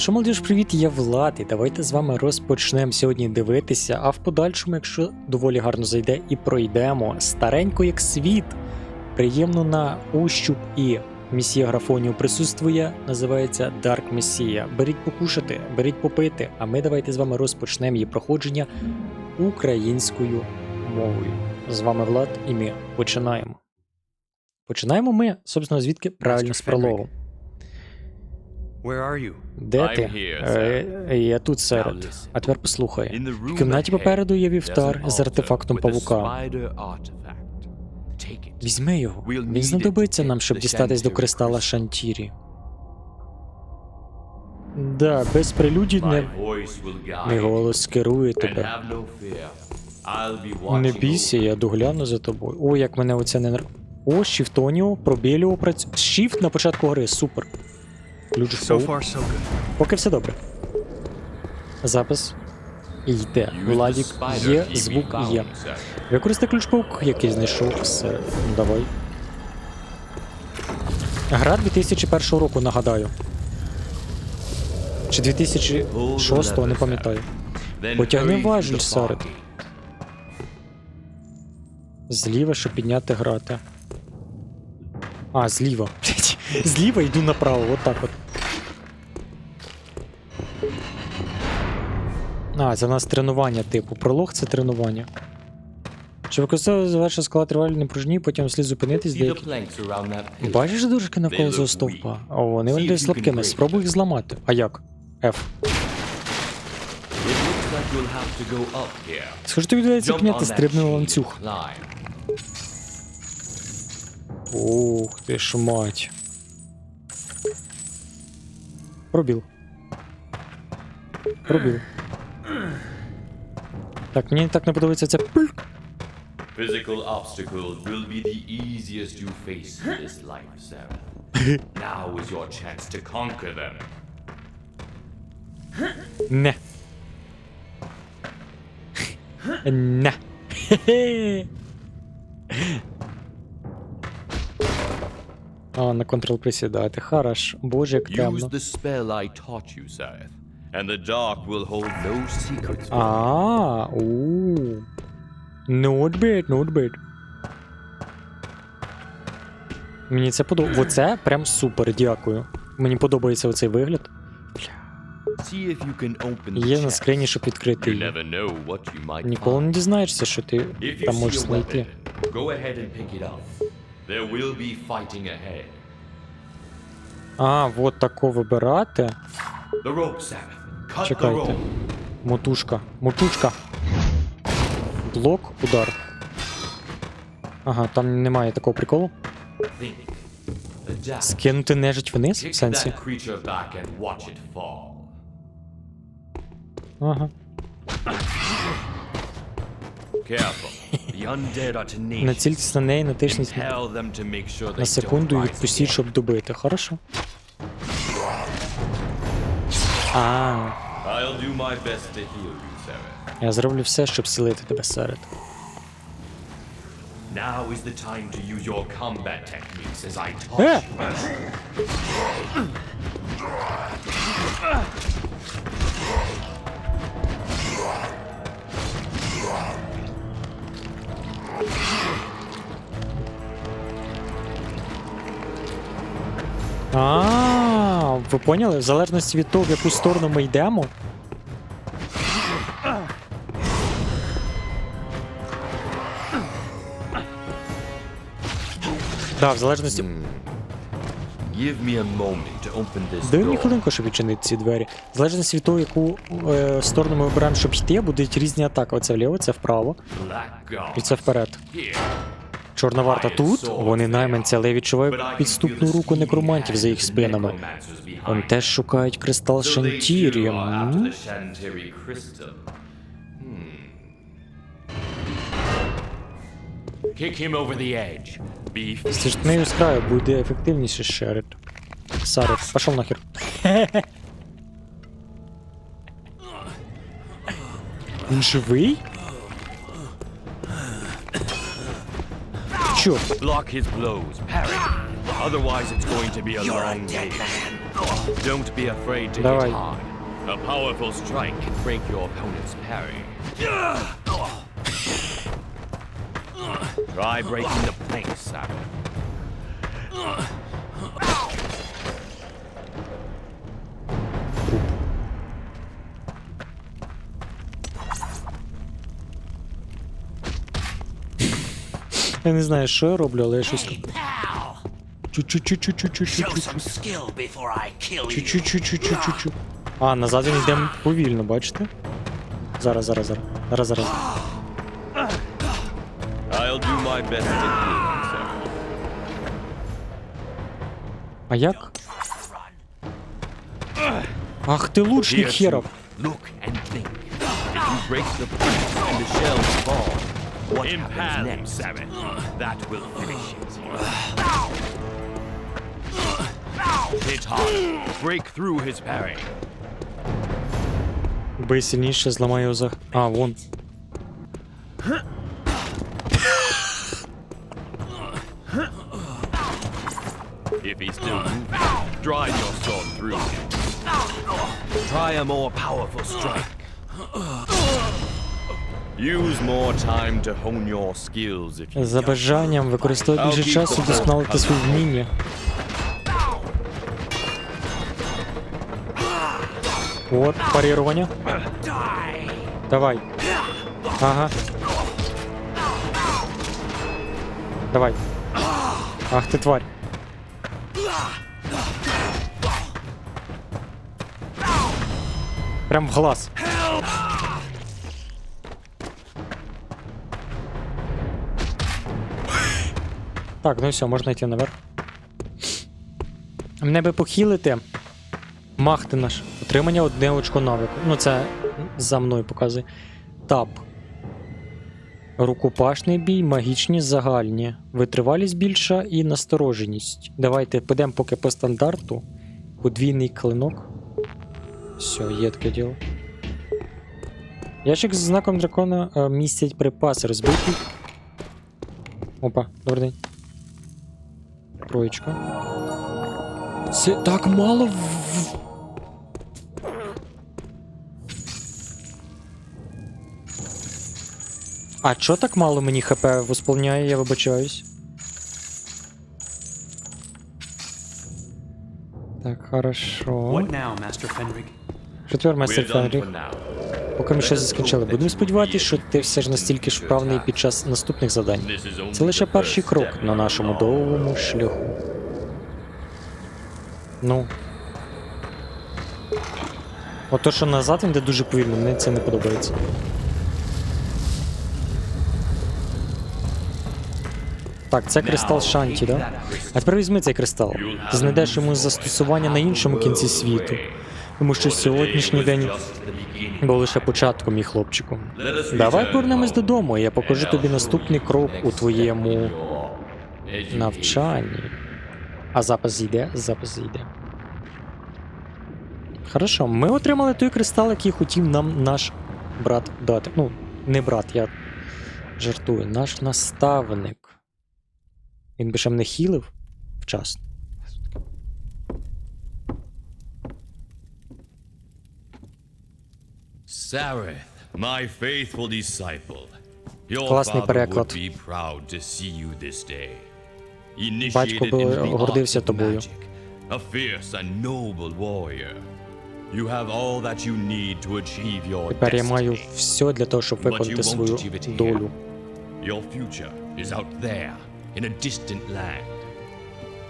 Ну що, молодіж, привіт, я Влад, і давайте з вами розпочнемо сьогодні дивитися, а в подальшому, якщо доволі гарно зайде, і пройдемо старенько як світ. Приємно на ощуп і місія графонів присутствує, називається Dark Messiah. Беріть покушати, беріть попити, а ми давайте з вами розпочнемо її проходження українською мовою. З вами Влад, і ми починаємо. Починаємо ми, собственно, звідки правильно з прологу. Where are you? Де ти? here, Е, я тут серед. А тепер послухай. В кімнаті попереду є вівтар з артефактом павука. Візьми його. Він знадобиться нам, щоб дістатись до кристала. Шантірі. Да, без прелюдій не, you. голос керує тебе. Не бійся, я догляну за тобою. О, як мене оце не. О, Шіфтоніо, пробіліо працює. Шіфт на початку гри, супер. Ключ So far, so good. Поки все добре. Запис. Йде. Владік є, звук є. Використай ключ паук, який знайшов все. Ну, Давай. Гра 2001 року, нагадаю. Чи 2006, не пам'ятаю. Потягни важіль, the Зліва, щоб підняти грати. А, зліва. Зліва йду направо, от так от. А, це у нас тренування, типу. Пролог це тренування. Щоб використовувати завершити склад тривалі пружні, потім слід зупинитись деякі. Бачиш дужки навколо цього стовпа? О, вони виглядають слабкими. Спробуй їх зламати. А як? F. Схоже, тобі доведеться підняти стрибний ланцюг. Ух ти ж мать. Пробіл. Пробіл. Так, мені так не подобається це. Physical obstacles will be the easiest you face in this life, Sarah. now is your chance to conquer them. Не. Не. А, на контрол присідати. Хорош. Боже, як темно. Use the spell I taught you, Sareth, and the dark will hold no secrets. Not bad, not bad. Мені це подобається. Оце прям супер, дякую. Мені подобається оцей вигляд. Є на скрині, щоб відкрити її. Ніколи не дізнаєшся, що ти там можеш знайти. weapon, go ahead and pick it up. There will be fighting ahead. А, от тако вибирати. The rope, Sareth. Чекайте. Мотушка. Мотушка. Блок, удар. Ага, там немає такого приколу. Скинути нежить вниз? В сенсі. Ага. Націльтесь на неї, натисніть на секунду і відпустіть, щоб добити. Хорошо? А, I'll do my best to heal you, Sareth. я зроблю все, щоб зцілити тебе серед. Now is the time to use your combat techniques as I taught Е! you. А, Ви поняли? В залежності від того, в яку сторону ми йдемо. Так, в залежності. Дай мені хвилинку, щоб відчинити ці двері. В залежності від того, яку е, сторону ми вибираємо, щоб йти, будуть різні атаки. Оце вліво, це вправо, і це вперед. Чорна варта тут, вони найманці, але я відчуваю підступну руку некромантів за їх спинами. Вони теж шукають кристал Шантірі. Beef. Стежнею з краю буде ефективніше шерит. Сарет, пошов нахер. Він живий? Чо? Block his blows. Parry. Otherwise, it's going to be a long day. Don't be afraid to Давай. hit hard. A powerful strike can break your opponent's parry. Try breaking the planks, Sarah. Я не знаю, що я роблю, але я щось. Kill you. А, назад він йде повільно, бачите? Зараз, зараз, зараз. Зараз, зараз. I'll do my best. А як? Ах ти лучник херов. Look and think. If you break the and the shells fall, what happens next? Sarah. That will finish it. Hit hard. Break through his parry. Бий сильніше, зламай його за. А, вон. If he's still moving, drive your sword through him. Try a more powerful strike. За бажанням використовуй більше часу досконалити свої вміння. От, парірування. Давай. Ага. Давай. Ах ти тварь. Прям в глаз. Так, ну все, можна йти наверх. Мене би похилити. Махти наш. Отримання одне очко навику. Ну, це за мною показує. Тап. Рукопашний бій, магічні загальні. Витривалість більша і настороженість. Давайте підемо поки по стандарту. Подвійний клинок. Все, є таке діло. Ящик з знаком дракона е, містять припаси розбитий. Опа, добрий день. Троєчка. Це так мало в. А чо так мало мені хп восполняє, я вибачаюсь. Так, хорошо. What now, Master Fenrig? Четвер, майстер done Фенріх. Поки ми щось закінчили. Будемо сподіватися, що ти все ж настільки ж вправний під час наступних завдань. Це лише перший крок на нашому довгому шляху. Ну. Ото, що назад він йде дуже повільно, мені це не подобається. Так, це кристал Шанті, да? А тепер візьми цей кристал. Ти знайдеш йому застосування на іншому кінці світу. Тому що сьогоднішній день був лише початком, мій хлопчику. Давай повернемось додому, і я покажу тобі наступний крок у твоєму навчанні. А запис йде, запис йде. Хорошо, ми отримали той кристал, який хотів нам наш брат дати. Ну, не брат, я жартую, наш наставник. Він би ще мене хілив вчасно. Sareth, my faithful disciple. Your Класний father переклад. would be proud to see you this day. Батько Initiated би into the гордився arts of тобою. magic, a fierce and noble warrior. You have all that you need to achieve your Тепер я маю destiny. все для того, щоб But you виконати won't свою achieve it here. долю. Your future is out there, in a distant land.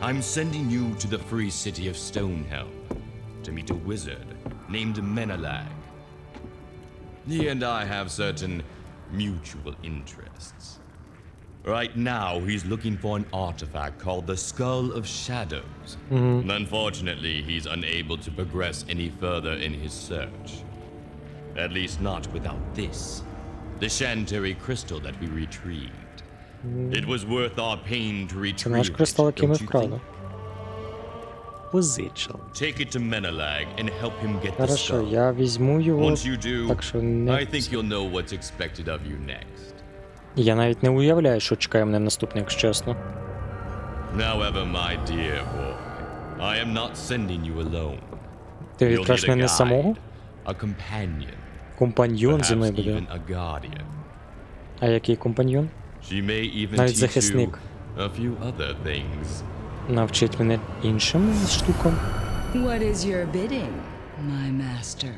I'm sending you to the free city of Stonehelm to meet a wizard named Menelag. He and I have certain mutual interests. Right now, he's looking for an artifact called the Skull of Shadows. Unfortunately, he's unable to progress any further in his search. At least not without this the Shantary crystal that we retrieved. It was worth our pain to Це retrieve. наш it, кристал, який ми don't you вкрали. think? The Хорошо, я візьму його. Так що не. I think you'll know what's expected of you next. Я навіть не уявляю, що чекає мене наступне, якщо чесно. However, my dear boy, I am not sending you alone. Ти відправиш мене самого? Компаньйон зі мною буде. А який компаньйон? Навіть захисник. a few other things. Навчить мене іншим штукам. What is your bidding, my master?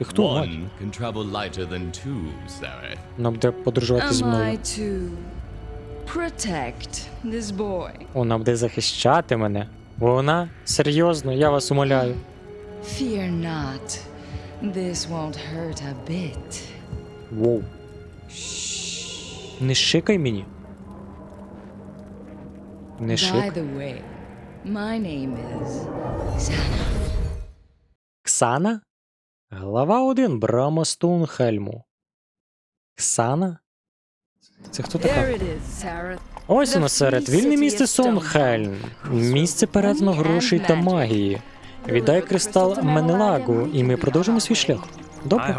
І хто? One can travel lighter than two, Sareth. Нам буде подорожувати зі мною. to protect this boy? Вона буде захищати мене. Вона? Серйозно, я вас умоляю. Fear not. This won't hurt a bit. Воу. Не шикай мені. Не шик. Ксана? Глава 1. Брама Стоунхельму. Ксана? Це хто така? Ось воно серед вільне місце of Сонхельм. Місце перетину грошей та магії. Віддай кристал Менелагу, і ми продовжимо свій шлях. Добре?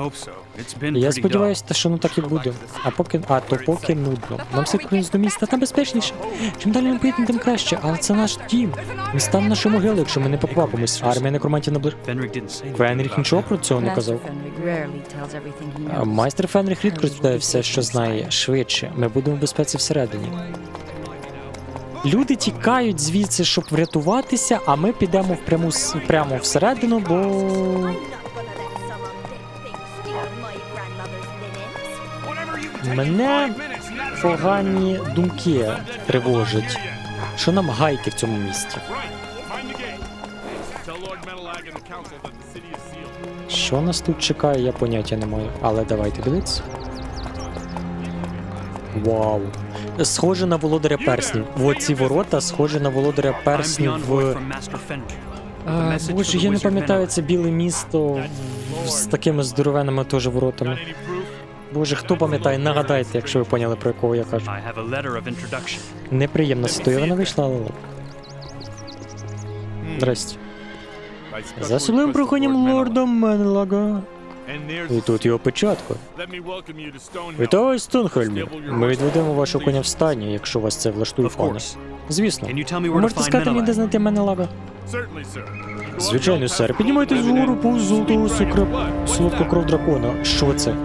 Я сподіваюся, що ну так і буде. А поки. А то поки нудно. Нам все до міста там безпечніше. Чим далі ми поїдемо, тим краще, але це наш дім. Він стане нашою могилою, якщо ми не поквапимось. Армія некромантів наближ. Фенріх нічого про цього не казав. Майстер Фенріх рідко розповідає все, що знає швидше. Ми будемо в безпеці всередині. Люди тікають звідси, щоб врятуватися, а ми підемо впряму с- прямо всередину, бо мене погані думки тривожать. Що нам гайки в цьому місті? Що нас тут чекає, я поняття не маю. Але давайте дивитися. Вау. Схоже на володаря перснів. Оці ворота схожі на володаря перснів в. А, Боже, я не пам'ятаю це біле місто з такими здоровенними теж воротами. Боже, хто пам'ятає, нагадайте, якщо ви поняли, про якого я кажу. Неприємна ситуація вийшла, але. Здрасте. За особливим проханням лорда Менлага. І тут його печатка. Вітаю, Стонхельмі. Ми відведемо вашого коня в стані, якщо вас це влаштує, пане. Звісно. Можете сказати мені, де знайти Менелага? Звичайно, сер. Піднімайтесь вгору по золотого секрет. Солодка кров дракона. Що це?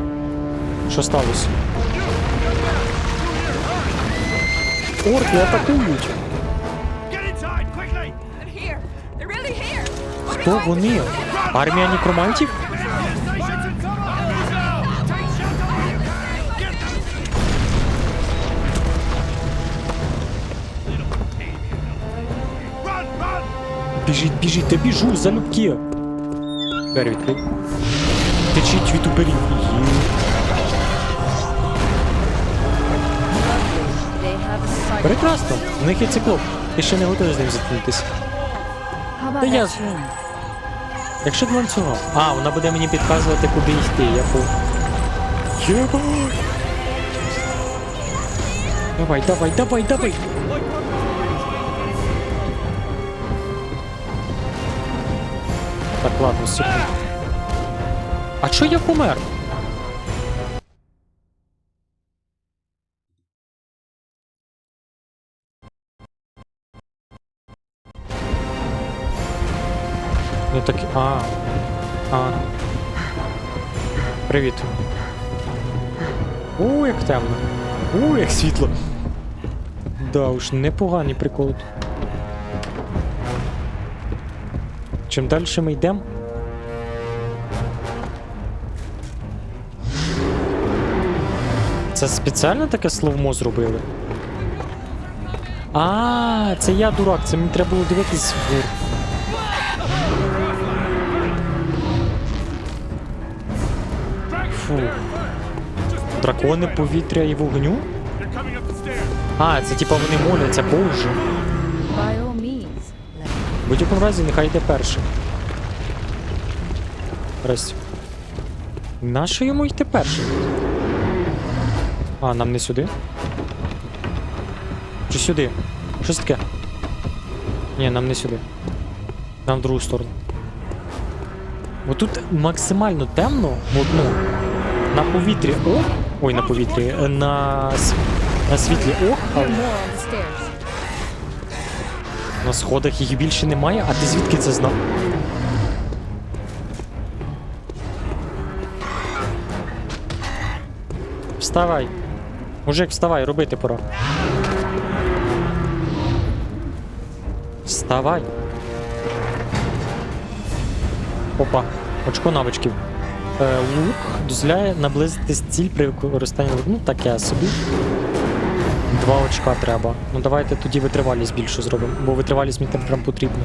Що сталося? Орки атакують. Хто вони? Армія нікромантів? Біжіть, біжіть, та біжу, залюбки. Двері відкрий. Течіть від уперів. Прекрасно, в них є циклоп. Ти ще не готовий з ним зіткнутися. Та я- Якщо до ланцюга. А, вона буде мені підказувати, куди йти, я по. Єба! Давай, давай, давай, давай! Так, ладно, секунду. А чо я помер? Привіт. О, як темно. О, як світло. Да уж, непоганий прикол. Чим далі ми йдемо. Це спеціально таке словмо зробили? А, це я дурак, це мені треба було дивитись вгору. Фу. Дракони повітря і вогню? А, це типа вони моляться, боже. В будь-якому разі нехай йде перший. Здрасте. Нащо йому йти першим? А, нам не сюди? Чи сюди? Що це таке? Ні, нам не сюди. Нам в другу сторону. Бо тут максимально темно в одну. На повітрі ох. Ой, на повітрі. На, на світлі ох, але. На сходах їх більше немає, а ти звідки це знав? Вставай. Мужик, вставай, робити пора. Вставай. Опа, очко навичків. Е, лук дозволяє наблизитись ціль при використанні луку. Ну, таке собі. Два очка треба. Ну давайте тоді витривалість більше зробимо, бо витривалість мені там прям потрібно.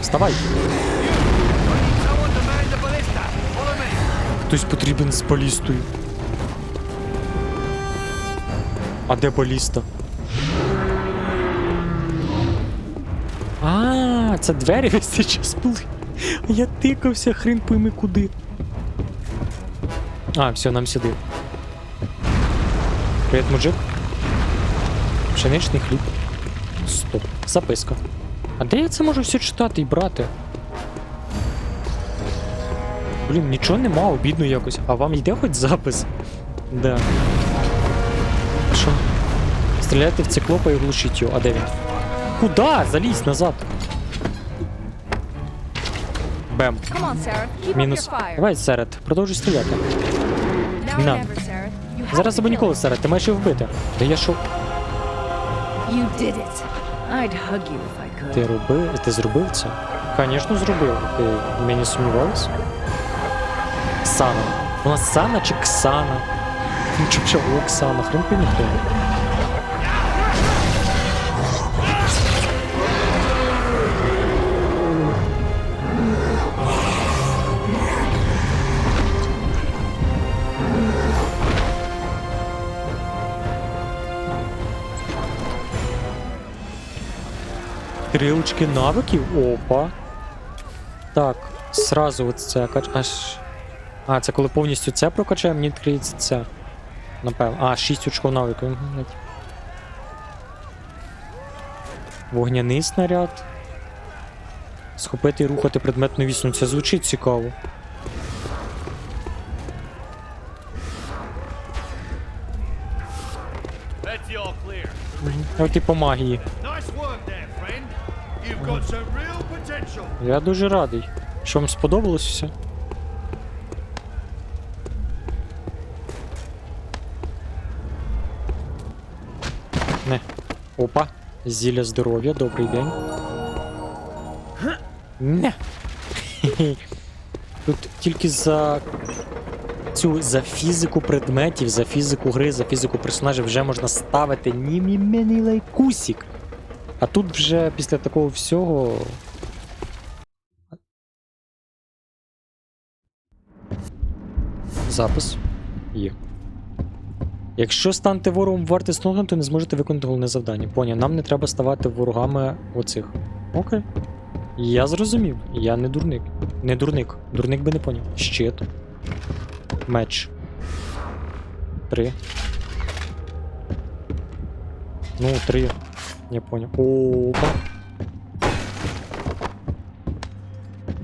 Вставай! Хтось потрібен з балістою. А де баліста? А, це двері весь цей час були. Я тикався, хрен пойми куди. А, все, нам сюди. Привіт, мужик. Пшеничний хліб. Стоп. Записка. А де я це можу все читати і брати? Блін, нічого нема, обідно якось. А вам йде хоч запис? Да. Що? Стріляйте в циклопа і глушіть його. А де він? Куда? Залізь назад. Бем. Мінус. Давай серед. Продовжуй стріляти. На. Зараз або ніколи Сара. Ти маєш його вбити. Та я could. Ти робив? Ти зробив це? Звісно, зробив. Ти мені мені Сана. У нас Сана чи Ксана? Чи Оксана, хрен пойми хто. Стрілочки навиків? Опа. Так, сразу от це кач. Аж. А, це коли повністю це прокачає, мені відкриється це. Напевно. А, 6 очков навиків. Вогняний снаряд. Схопити і рухати предметну вісь. Ну це звучить цікаво. От і по магії. Я дуже радий. Що вам сподобалось все? Не. Опа. Зілля здоров'я, добрий день. Не. Тут тільки за цю за фізику предметів, за фізику гри, за фізику персонажів вже можна ставити німімений лайкусік. А тут вже після такого всього Запис. Є. Якщо станете ворогом варти Сноуган, то не зможете виконати головне завдання. Поняв, нам не треба ставати ворогами оцих. Окей. Я зрозумів. Я не дурник. Не дурник. Дурник би не поняв. Щит. Меч. Три. Ну, три. Я поняв. Опа.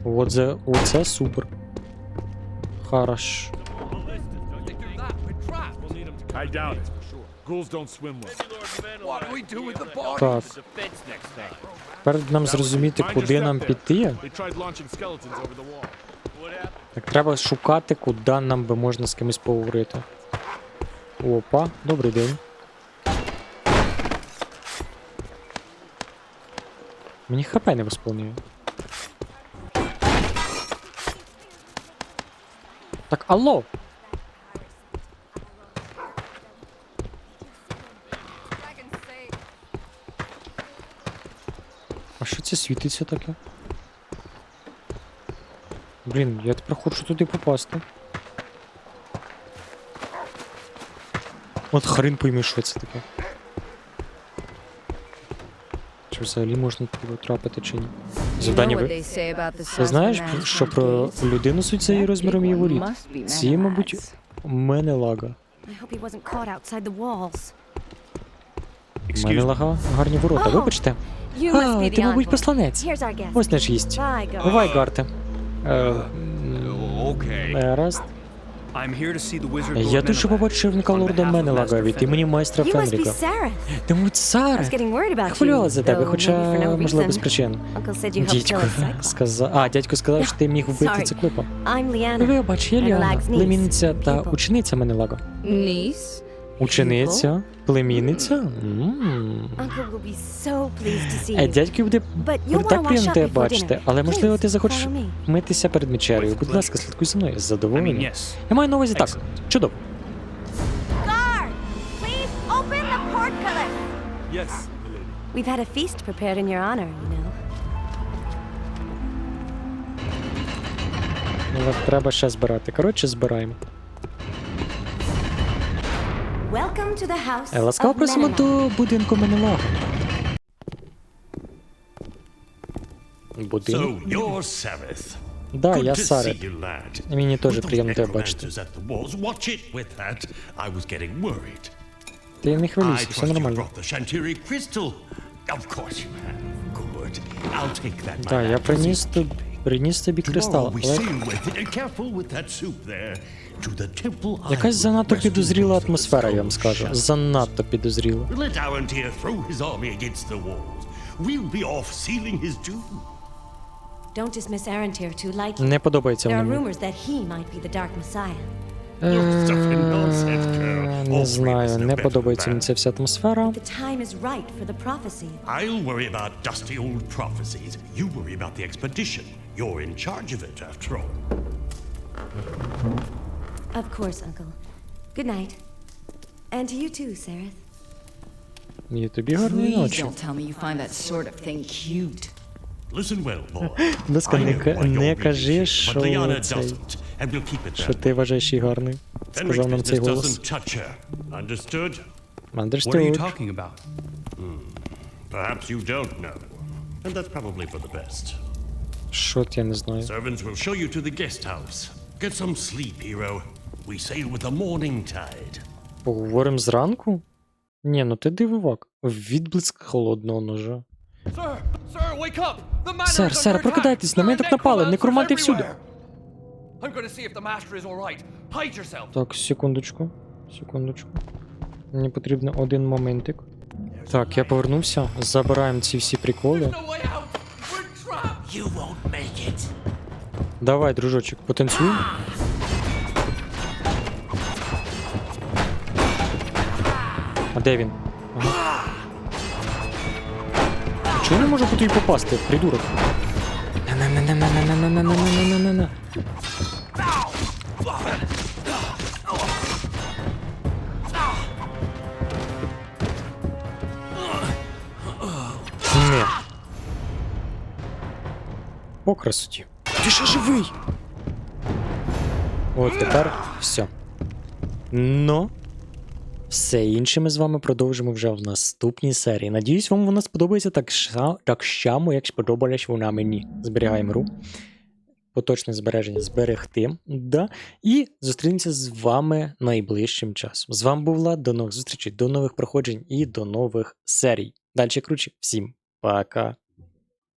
Вот за... Оце супер. Хорош. I doubt it. Ghouls don't swim well. Так. Тепер нам зрозуміти, куди нам піти. Так треба шукати, куди нам би можна з кимось поговорити. Опа, добрий день. Мені хп не восполнює. Так, алло! А що це світиться таке? Блін, я тепер хочу туди попасти. От хрен пойми, що це таке. Чи взагалі можна туди потрапити чи ні? Завдання ви. Ти знаєш, що про людину суть її розміром її воріт? Ці, мабуть, у мене лага. У мене лага гарні ворота. Вибачте. А, ти, мабуть, посланець. Ось наш гість. Бувай, Гарте. Е, Okay. Я дуже побачив внука лорда Менелага від імені майстра Фенріка. Ти мабуть, Сара. Хвилювала за тебе, хоча, можливо, без причин. Дідько сказав... А, дядько сказав, що ти міг вбити циклопа. Вибач, я Ліана, племінниця та учениця Менелага. Ніс? Учениця, племінниця? Е, Дядько буде так приємно тебе бачити, але можливо ти захочеш митися перед вечерею. Будь ласка, слідкуй за мною Задоволення. Я маю на увазі так. Чудово. We've had a feast prepared in your honor, you know. Ну, треба ще збирати. Коротше, збираємо. Е, ласкаво просимо до будинку Менелога. Будинок? Да, я Сарет. Мені теж приємно тебе бачити. Ти не хвилюйся, все нормально. Так, я приніс тут Приніс тобі кристал, але... Якась занадто підозріла атмосфера, я вам скажу. Занадто підозріла. Не подобається мені. Е, не знаю, не подобається мені ця вся атмосфера. I'll worry about dusty old prophecies. You worry about the expedition. You're in charge of it, after all. Of course, Uncle. Good night. And to you too, Sareth. І тобі гарної Please ночі. don't tell me you find that sort of thing cute. Listen well, boy. Будь ласка, I не, know ка- why не you're really кажи, here, що, but Liana цей, doesn't, and we'll keep it що that ти way. вважаєш її гарною. Fenric Сказав нам цей business голос. doesn't touch her. Understood? What are you Understood. talking about? Perhaps you don't know. And that's probably for the best. Що я не знаю. Servants will show you to the guest house. Get some sleep, hero. We sail with the morning tide. Поговоримо зранку? Ні, ну ти дивовак. Відблиск холодного ножа. Sir, sir, wake up! The manor Сер, сер, прокидайтесь, на мене так напали, necromancers некроманти всюди. I'm gonna see if the master is alright. Hide yourself. Так, секундочку. Секундочку. Мені потрібен один моментик. Так, я повернувся. Забираємо ці всі приколи. You won't make it. Давай, дружочок, потанцюємо. А де він? Ага. Чого не можу по тобі попасти, придурок? На-на-на-на-на-на-на-на-на-на-на-на-на. Ні. По красоті. Ти ще живий! От тепер все. Ну. Все інше ми з вами продовжимо вже в наступній серії. Надіюсь, вам вона сподобається так, ша, так само, як сподобалась вона мені. Зберігаємо гру. Поточне збереження зберегти. Да. І зустрінемося з вами найближчим часом. З вами був Влад. До нових зустрічей, до нових проходжень і до нових серій. Далі круче. Всім пока.